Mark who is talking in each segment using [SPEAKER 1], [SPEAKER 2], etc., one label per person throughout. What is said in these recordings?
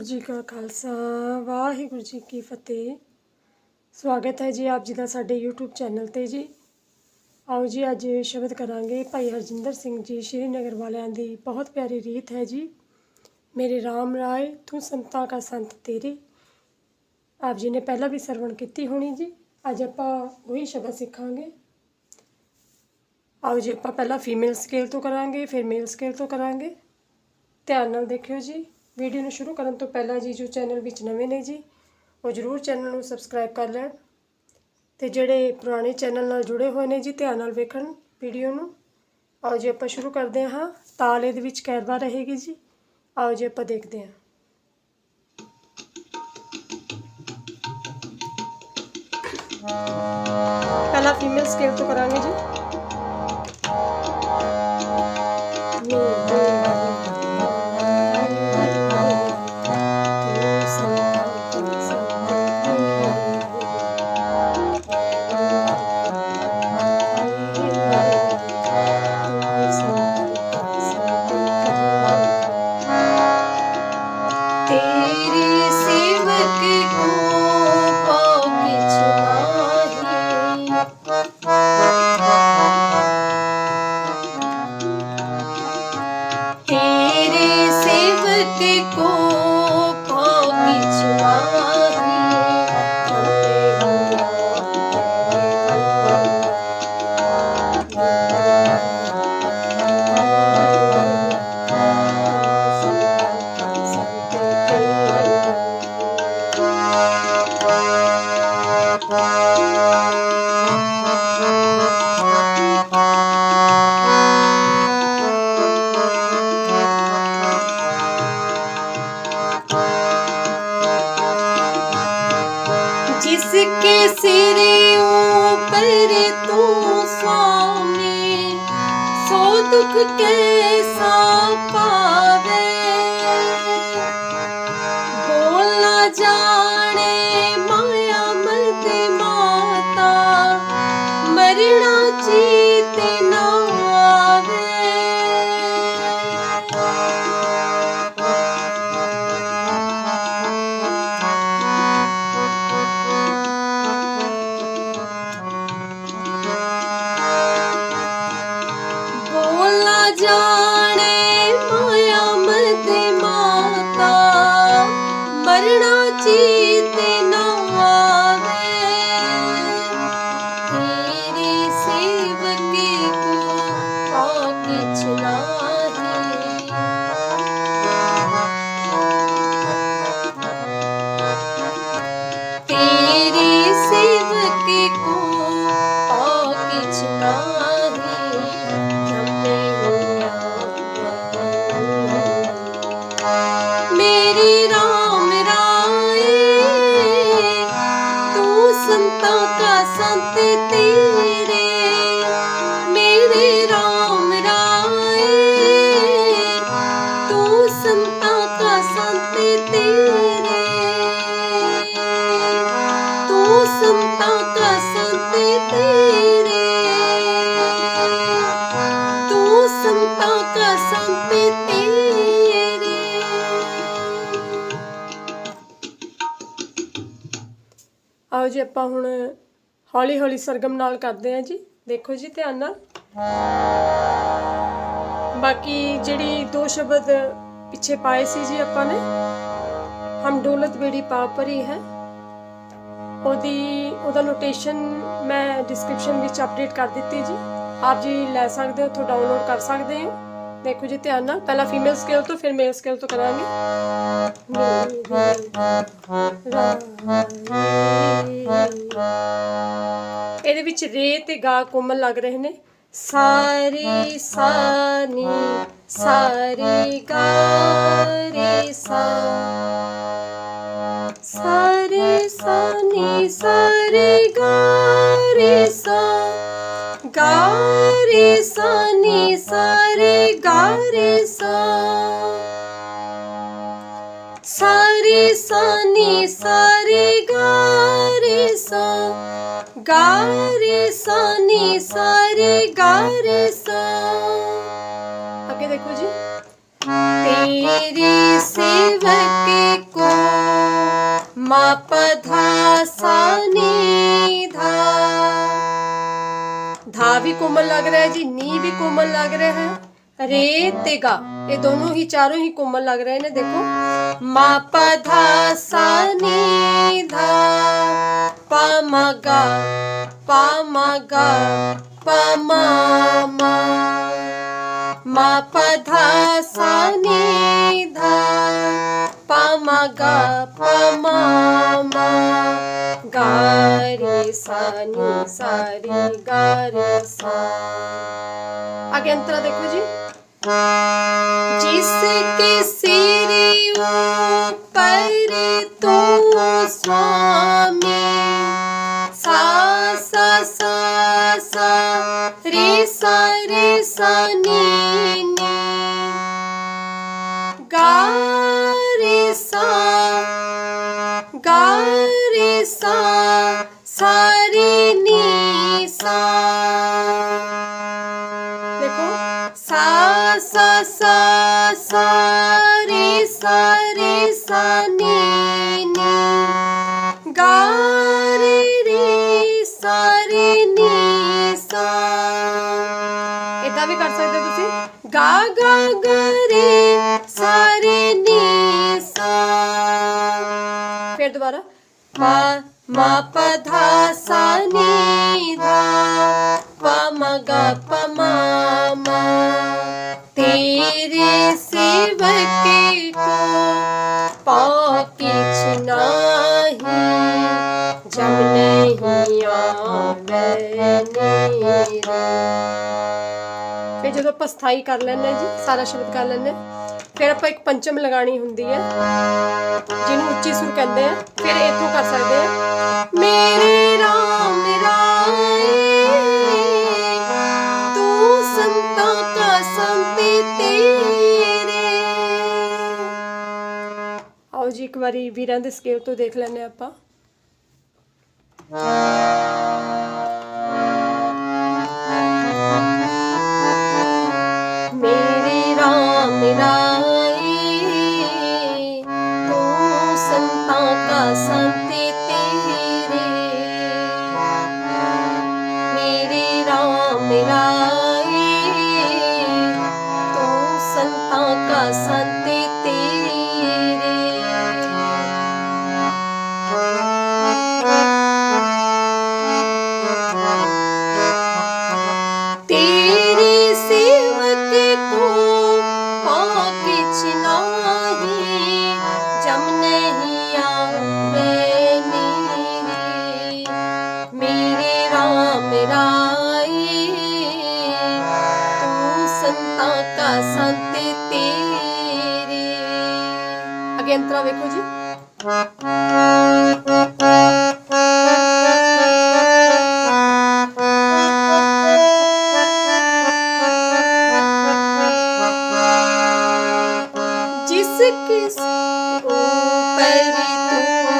[SPEAKER 1] ਵਾਹਿਗੁਰੂ ਜੀ ਕਾ ਖਾਲਸਾ, ਵਾਹਿਗੁਰੂ ਜੀ ਕੀ ਫਤਿਹ। ਸਵਾਗਤ ਹੈ ਜੀ ਆਪ ਜੀ ਦਾ ਸਾਡੇ YouTube ਚੈਨਲ ਤੇ ਜੀ। ਆਓ ਜੀ, ਅੱਜ ਸ਼ਬਦ ਕਰਾਂਗੇ ਭਾਈ ਹਰਜਿੰਦਰ ਸਿੰਘ ਜੀ ਸ਼੍ਰੀਨਗਰ ਵਾਲਿਆਂ ਦੀ ਬਹੁਤ ਪਿਆਰੀ ਰੀਤ ਹੈ ਜੀ। ਮੇਰੇ RAM ਰਾਏ, ਤੂੰ ਸੰਤਾਂ ਕਾ ਸੰਤ ਤੇਰੇ। ਆਪ ਜੀ ਨੇ ਪਹਿਲਾਂ ਵੀ ਸਰਵਣ ਕੀਤੀ ਹੋਣੀ ਜੀ। ਅੱਜ ਆਪਾਂ ਉਹੀ ਸ਼ਬਦ ਸਿੱਖਾਂਗੇ। ਆਓ ਜੀ, ਆਪਾਂ ਪਹਿਲਾਂ ਫੀਮੇਲ ਸਕੇਲ ਤੋਂ ਕਰਾਂਗੇ, ਫਿਰ ਮੇਲ ਸਕੇਲ ਤੋਂ ਕਰਾਂਗੇ। ਧਿਆਨ ਨਾਲ ਦੇਖਿਓ ਜੀ। ਵੀਡੀਓ ਨੂੰ ਸ਼ੁਰੂ ਕਰਨ ਤੋਂ ਪਹਿਲਾਂ ਜੀ, ਜੋ ਚੈਨਲ ਵਿੱਚ ਨਵੇਂ ਨੇ ਜੀ, ਉਹ ਜਰੂਰ ਚੈਨਲ ਨੂੰ ਸਬਸਕ੍ਰਾਈਬ ਕਰ ਲੈਣ ਤੇ ਜਿਹੜੇ ਪੁਰਾਣੇ ਚੈਨਲ ਨਾਲ ਜੁੜੇ ਹੋਏ ਨੇ ਜੀ, ਧਿਆਨ ਨਾਲ ਵੇਖਣ ਵੀਡੀਓ ਨੂੰ। ਆਓ ਜੀ, ਆਪਾਂ ਸ਼ੁਰੂ ਕਰਦੇ ਹਾਂ। ਤਾਲੇ ਦੇ ਵਿੱਚ ਕੈਰਵਾ ਰਹੇਗੀ ਜੀ। ਆਓ ਜੀ, ਆਪਾਂ ਦੇਖਦੇ ਹਾਂ। ਪਹਿਲਾਂ ਫੀਮੇਲ ਸਕੇਲ ਤੋਂ ਕਰਾਂਗੇ ਜੀ।
[SPEAKER 2] te सो दुख
[SPEAKER 1] ਜੀ, ਆਪਾਂ ਹੁਣ ਹੌਲੀ ਹੌਲੀ ਸਰਗਮ ਨਾਲ ਕਰਦੇ ਹਾਂ ਜੀ। ਦੇਖੋ ਜੀ, ਧਿਆਨ ਨਾਲ। ਬਾਕੀ ਜਿਹੜੀ ਦੋ ਸ਼ਬਦ ਪਿੱਛੇ ਪਾਏ ਸੀ ਜੀ ਆਪਾਂ ਨੇ, ਹਮ ਡੋਲਤ ਬੇੜੀ ਪਾ ਪਰੀ ਹੈ। ਉਹਦੀ, ਉਹਦਾ ਨੋਟੇਸ਼ਨ ਮੈਂ ਡਿਸਕ੍ਰਿਪਸ਼ਨ ਵਿੱਚ ਅਪਡੇਟ ਕਰ ਦਿੱਤੀ ਜੀ। ਆਪ ਜੀ ਲੈ ਸਕਦੇ ਹੋ, ਉੱਥੋਂ ਡਾਊਨਲੋਡ ਕਰ ਸਕਦੇ ਹੋ। ਦੇਖੋ ਜੀ ਧਿਆਨ ਨਾਲ, ਪਹਿਲਾਂ ਫੀਮੇਲ ਸਕੇਲ ਤੋਂ, ਫਿਰ ਮੇਲ ਸਕੇਲ ਤੋਂ ਕਰਾਂਗੇ। ਇਹਦੇ ਵਿੱਚ ਰੇ ਤੇ ਗਾ ਕੋਮਲ ਲੱਗ ਰਹੇ ਨੇ। ਸਾਰੀ ਸਾਨੀ, ਸਾਰੀ ਗਾ, ਰੇ ਸਾ। ਸਾਰੇ ਸਾਨੀ, ਸਾਰੇ ਗਾ, ਰੇ ਸਾ। ਗਾ, ਰੇ ਸਾਨੀ, ਸਾ। ਸਾਰੇ ਸਾਨੀ ਸਾਰੇ ਗਾ ਰੇ ਸਾ ਗਾ ਰੇ ਸਾਨੀ ਸਾਰੇ ਗਾ ਰੇ ਸਾ ਅੱਗੇ ਦੇਖੋ ਜੀ तेरे सेवक को
[SPEAKER 2] ਮਾ ਪ ਧਾ ਸਾ ਨੀ ਧਾ
[SPEAKER 1] ਧਾ ਵੀ ਕੋਮਲ ਲੱਗ ਰਿਹਾ ਹੈ ਜੀ ਨੀ ਵੀ ਕੋਮਲ रे ते गा ये दोनों ही चारों ही कोमल लग रहे हैं देखो
[SPEAKER 2] मा प धा सा नी धा पा म गा पा म गा पा मा मा मा प धा सा नी धा पा म गा पा मा मा गा रे सा नी सा रे गा रे सा
[SPEAKER 1] आगे अंतरा देखो जी
[SPEAKER 2] जिसके सिर ऊपर तू स्वामी सा सा सा सा रे सा रे सा नी नी रे सा नी नी गा रे रे सा रे नी सा
[SPEAKER 1] ਇਦਾਂ ਵੀ ਕਰ ਸਕਦੇ ਹੋ ਤੁਸੀਂ
[SPEAKER 2] ਗਾ ਗਾ ਗਾ ਰੇ ਸਾ ਰੇ ਨੀ ਸਾ
[SPEAKER 1] ਫਿਰ ਦੁਬਾਰਾ
[SPEAKER 2] मा मा प धा सा नी धा प म ग प म म तेरे सेवक को पाकिछ नाही जम नहीं आवे नीरे
[SPEAKER 1] ਫਿਰ ਜਦੋਂ ਆਪਾਂ ਸਥਾਈ ਕਰ ਲੈਂਦੇ ਹਾਂ ਜੀ ਸਾਰਾ ਸ਼ਬਦ ਕਰ ਲੈਂਦੇ ਹਾਂ ਫਿਰ ਆਪਾਂ ਇੱਕ ਪੰਚਮ ਲਗਾਣੀ ਹੁੰਦੀ ਹੈ ਜਿਹਨੂੰ ਉੱਚੀ ਸੁਰ ਕਹਿੰਦੇ ਆ ਫਿਰ ਇੱਥੋਂ ਕਰ ਸਕਦੇ ਆ
[SPEAKER 2] मेरे राम राय
[SPEAKER 1] ਲਓ ਜੀ, ਇੱਕ ਵਾਰੀ ਵੀਰਾਂ ਦੇ ਸਕੇਲ ਤੋਂ ਦੇਖ ਲੈਂਦੇ ਲੈਣੇ ਆਪਾਂ।
[SPEAKER 2] ਮੇਰੇ ਰਾਮ ਰਾਏ ਸੰਤ ਸੰਤਾਂ ਕਾ ਸੰਤ ਤੇਰੇ।
[SPEAKER 1] ਅਗੇ ਅੰਤਰਾ ਵੇਖੋ ਜੀ।
[SPEAKER 2] ਜਿਸ ਕਿਸ ਉਪਰ
[SPEAKER 1] ਤੂੰ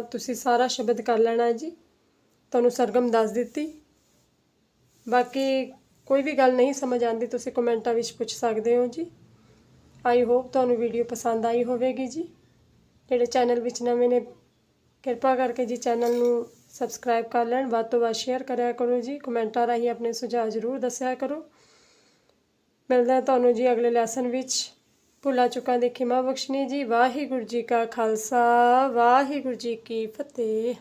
[SPEAKER 1] ਇਦਾਂ ਤੁਸੀਂ ਸਾਰਾ ਸ਼ਬਦ ਕਰ ਲੈਣਾ ਜੀ। ਤੁਹਾਨੂੰ ਸਰਗਮ ਦੱਸ ਦਿੱਤੀ। ਬਾਕੀ ਕੋਈ ਵੀ ਗੱਲ ਨਹੀਂ ਸਮਝ ਆਉਂਦੀ, ਤੁਸੀਂ ਕਮੈਂਟਾਂ ਵਿੱਚ ਪੁੱਛ ਸਕਦੇ ਹੋ ਜੀ। ਆਈ ਹੋਪ ਤੁਹਾਨੂੰ ਵੀਡੀਓ ਪਸੰਦ ਆਈ ਹੋਵੇਗੀ ਜੀ। ਜਿਹੜੇ ਚੈਨਲ ਵਿੱਚ ਨਵੇਂ ਨੇ, ਕਿਰਪਾ ਕਰਕੇ ਜੀ ਚੈਨਲ ਨੂੰ ਸਬਸਕ੍ਰਾਈਬ ਕਰ ਲੈਣ। ਵੱਧ ਤੋਂ ਵੱਧ ਸ਼ੇਅਰ ਕਰਿਆ ਕਰੋ ਜੀ। ਕਮੈਂਟਾਂ ਰਾਹੀਂ ਆਪਣੇ ਸੁਝਾਅ ਜ਼ਰੂਰ ਦੱਸਿਆ ਕਰੋ। ਮਿਲਦਾ ਤੁਹਾਨੂੰ ਜੀ ਅਗਲੇ ਲੈਸਨ ਵਿੱਚ। ਭੁੱਲਾਂ ਚੁੱਕਾਂ ਦੀ ਖਿਮਾ ਬਖਸ਼ਣੀ ਜੀ ਵਾਹਿਗੁਰੂ ਜੀ ਕਾ ਖਾਲਸਾ ਵਾਹਿਗੁਰੂ ਜੀ ਕੀ ਫਤਿਹ।